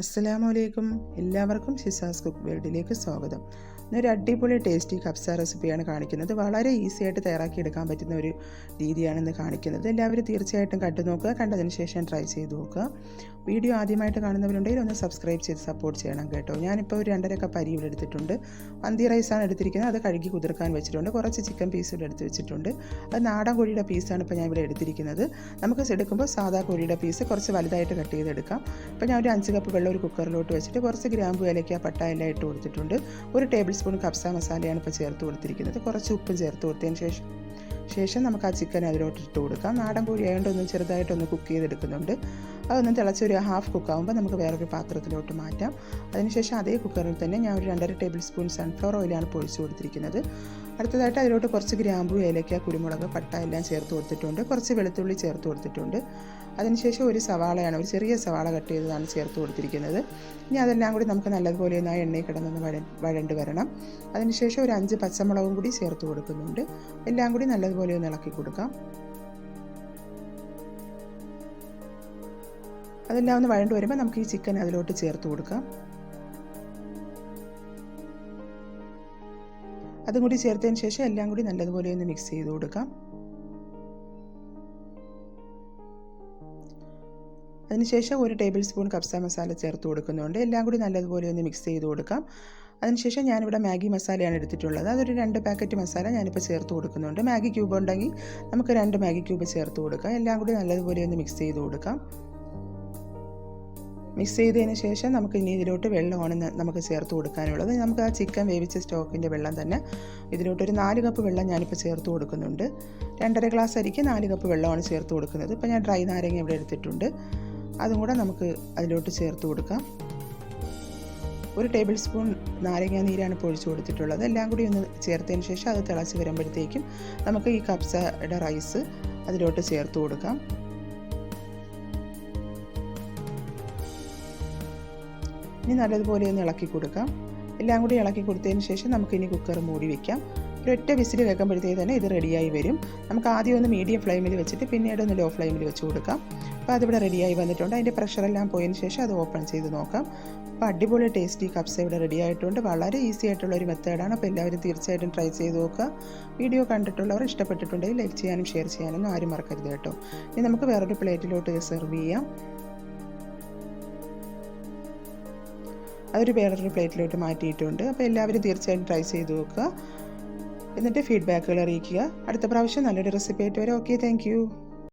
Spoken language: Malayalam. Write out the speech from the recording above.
അസ്സലാമു അലൈക്കും എല്ലാവർക്കും ഷിസാസ് കുക്ക് വേൾഡിലേക്ക് സ്വാഗതം. ഇന്നൊരു അടിപൊളി ടേസ്റ്റി കബ്സ റെസിപ്പിയാണ് കാണിക്കുന്നത്. വളരെ ഈസി ആയിട്ട് തയ്യാറാക്കി എടുക്കാൻ പറ്റുന്ന ഒരു രീതിയാണ് ഇന്ന് കാണിക്കുന്നത്. എല്ലാവരും തീർച്ചയായിട്ടും കണ്ടു നോക്കുക. കണ്ടതിന് ശേഷം ട്രൈ ചെയ്ത് നോക്കുക. വീഡിയോ ആദ്യമായിട്ട് കാണുന്നവരുണ്ടെങ്കിൽ ഒന്ന് സബ്സ്ക്രൈബ് ചെയ്ത് സപ്പോർട്ട് ചെയ്യണം കേട്ടോ. ഞാനിപ്പോൾ ഒരു രണ്ടര കപ്പ് അരി ഇവിടെ എടുത്തിട്ടുണ്ട്. മന്തി റൈസാണ് എടുത്തിരിക്കുന്നത്. അത് കഴുകി കുതിർക്കാൻ വെച്ചിട്ടുണ്ട്. കുറച്ച് ചിക്കൻ പീസ് ഇവിടെ എടുത്ത് വെച്ചിട്ടുണ്ട്. അത് നാടൻ കോഴിയുടെ പീസാണ് ഇപ്പോൾ ഞാൻ ഇവിടെ എടുത്തിരിക്കുന്നത്. നമുക്ക് എടുക്കുമ്പോൾ സാധാ കോഴിയുടെ പീസ് കുറച്ച് വലുതായിട്ട് കട്ട് ചെയ്തെടുക്കാം. ഇപ്പോൾ ഞാൻ ഒരു അഞ്ച് കപ്പ് വെള്ളം ഒരു കുക്കറിലോട്ട് വെച്ചിട്ട് കുറച്ച് ഗ്രാമ്പു ഏലയ്ക്ക പട്ട എല്ലാം ഇട്ട് കൊടുത്തിട്ടുണ്ട്. ഒരു ടേബിൾ സ്പൂൺ കപ്സ മസാലയാണ് ഇപ്പോൾ ചേർത്ത് കൊടുത്തിരിക്കുന്നത്. കുറച്ച് ഉപ്പും ചേർത്ത് കൊടുത്തതിന് ശേഷം ശേഷം നമുക്ക് ആ ചിക്കൻ അതിലോട്ട് ഇട്ട് കൊടുക്കാം. നാടൻ കോഴി ആയതുകൊണ്ട് ഒന്ന് ചെറുതായിട്ടൊന്ന് കുക്ക് ചെയ്തെടുക്കുന്നുണ്ട്. അതൊന്ന് തിളച്ചൊരു ഹാഫ് കുക്കാവുമ്പോൾ നമുക്ക് വേറൊരു പാത്രത്തിലോട്ട് മാറ്റാം. അതിനുശേഷം അതേ കുക്കറിൽ തന്നെ ഞാൻ ഒരു രണ്ടര ടേബിൾ സ്പൂൺ സൺഫ്ലവർ ഓയിലാണ് പൊഴിച്ചു കൊടുത്തിരിക്കുന്നത്. അടുത്തതായിട്ട് അതിലോട്ട് കുറച്ച് ഗ്രാമ്പു ഏലക്ക കുരുമുളക് പട്ട എല്ലാം ചേർത്ത് കൊടുത്തിട്ടുണ്ട്. കുറച്ച് വെളുത്തുള്ളി ചേർത്ത് കൊടുത്തിട്ടുണ്ട്. അതിനുശേഷം ഒരു സവാളയാണ് ഒരു ചെറിയ സവാള കട്ട് ചെയ്തതാണ് ചേർത്ത് കൊടുത്തിരിക്കുന്നത്. ഇനി അതെല്ലാം കൂടി നമുക്ക് നല്ലതുപോലെ ഒന്ന് ആ എണ്ണയിൽ കിടന്നൊന്ന് വഴ വഴണ്ട് വരണം. അതിനുശേഷം ഒരു അഞ്ച് പച്ചമുളകും കൂടി ചേർത്ത് കൊടുക്കുന്നുണ്ട്. എല്ലാം കൂടി നല്ലതുപോലെ ഒന്ന് ഇളക്കി കൊടുക്കാം. അതെല്ലാം ഒന്ന് വഴണ്ട് വരുമ്പോൾ നമുക്ക് ഈ ചിക്കൻ അതിലോട്ട് ചേർത്ത് കൊടുക്കാം. അതും കൂടി ചേർത്തതിന് ശേഷം എല്ലാം കൂടി നല്ലതുപോലെ ഒന്ന് മിക്സ് ചെയ്ത് കൊടുക്കാം. അതിനുശേഷം ഒരു ടേബിൾ സ്പൂൺ കപ്സ മസാല ചേർത്ത് കൊടുക്കുന്നുണ്ട്. എല്ലാം കൂടി നല്ലതുപോലെ ഒന്ന് മിക്സ് ചെയ്ത് കൊടുക്കാം. അതിനുശേഷം ഞാനിവിടെ മാഗി മസാലയാണ് എടുത്തിട്ടുള്ളത്. അതൊരു രണ്ട് പാക്കറ്റ് മസാല ഞാനിപ്പോൾ ചേർത്ത് കൊടുക്കുന്നുണ്ട്. മാഗി ക്യൂബ് ഉണ്ടെങ്കിൽ നമുക്ക് രണ്ട് മാഗി ക്യൂബ് ചേർത്ത് കൊടുക്കാം. എല്ലാം കൂടി നല്ലതുപോലെ ഒന്ന് മിക്സ് ചെയ്ത് കൊടുക്കാം. മിക്സ് ചെയ്തതിന് ശേഷം നമുക്ക് ഇനി ഇതിലോട്ട് വെള്ളമാണ് നമുക്ക് ചേർത്ത് കൊടുക്കാനുള്ളത്. നമുക്ക് ആ ചിക്കൻ വേവിച്ച സ്റ്റോക്കിന്റെ വെള്ളം തന്നെ ഇതിലോട്ട് ഒരു നാല് കപ്പ് വെള്ളം ഞാനിപ്പോൾ ചേർത്ത് കൊടുക്കുന്നുണ്ട്. രണ്ടര ഗ്ലാസ് അരിക്ക് നാല് കപ്പ് വെള്ളമാണ് ചേർത്ത് കൊടുക്കുന്നത്. ഇപ്പോൾ ഞാൻ ഡ്രൈ നാരങ്ങ ഇവിടെ എടുത്തിട്ടുണ്ട്. അതും കൂടെ നമുക്ക് അതിലോട്ട് ചേർത്ത് കൊടുക്കാം. ഒരു ടേബിൾ സ്പൂൺ നാരങ്ങ നീരാണ് പൊഴിച്ചു കൊടുത്തിട്ടുള്ളത്. എല്ലാം കൂടി ഒന്ന് ചേർത്തതിന് ശേഷം അത് തിളച്ച് വരുമ്പോഴത്തേക്കും നമുക്ക് ഈ കപ്സയുടെ റൈസ് അതിലോട്ട് ചേർത്ത് കൊടുക്കാം. ഇനി നല്ലതുപോലെ ഒന്ന് ഇളക്കി കൊടുക്കാം. എല്ലാം കൂടി ഇളക്കി കൊടുത്തതിന് ശേഷം നമുക്കിനി കുക്കർ മൂടി വയ്ക്കാം ഒരൊറ്റ വിസിൽ വെക്കുമ്പോഴത്തേക്ക് തന്നെ ഇത് റെഡിയായി വരും. നമുക്ക് ആദ്യം ഒന്ന് മീഡിയം ഫ്ലെയിമിൽ വെച്ചിട്ട് പിന്നീട് ഒന്ന് ലോ ഫ്ലെയിമിൽ വെച്ച് കൊടുക്കാം. അപ്പോൾ അതിവിടെ റെഡിയായി വന്നിട്ടുണ്ട്. അതിന്റെ പ്രഷറെല്ലാം പോയതിന് ശേഷം അത് ഓപ്പൺ ചെയ്ത് നോക്കാം. അപ്പോൾ അടിപൊളി ടേസ്റ്റി കപ്സ് ഇവിടെ റെഡി ആയിട്ടുണ്ട്. വളരെ ഈസി ആയിട്ടുള്ള ഒരു മെത്തേഡാണ് അപ്പോൾ എല്ലാവരും തീർച്ചയായിട്ടും ട്രൈ ചെയ്ത് നോക്കുക. വീഡിയോ കണ്ടിട്ടുള്ളവർ ഇഷ്ടപ്പെട്ടിട്ടുണ്ടെങ്കിൽ ലൈക്ക് ചെയ്യാനും ഷെയർ ചെയ്യാനൊന്നും ആരും മറക്കരുത് കേട്ടോ. ഇനി നമുക്ക് വേറൊരു പ്ലേറ്റിലോട്ട് സെർവ് ചെയ്യാം. അതൊരു വേറൊരു പ്ലേറ്റിലോട്ട് മാറ്റിയിട്ടുണ്ട്. അപ്പോൾ എല്ലാവരും തീർച്ചയായും ട്രൈ ചെയ്ത് നോക്കുക. എന്നിട്ട് ഫീഡ്ബാക്കുകൾ അറിയിക്കുക. അടുത്ത പ്രാവശ്യം നല്ലൊരു റെസിപ്പി ആയിട്ട് വരാം. Okay thank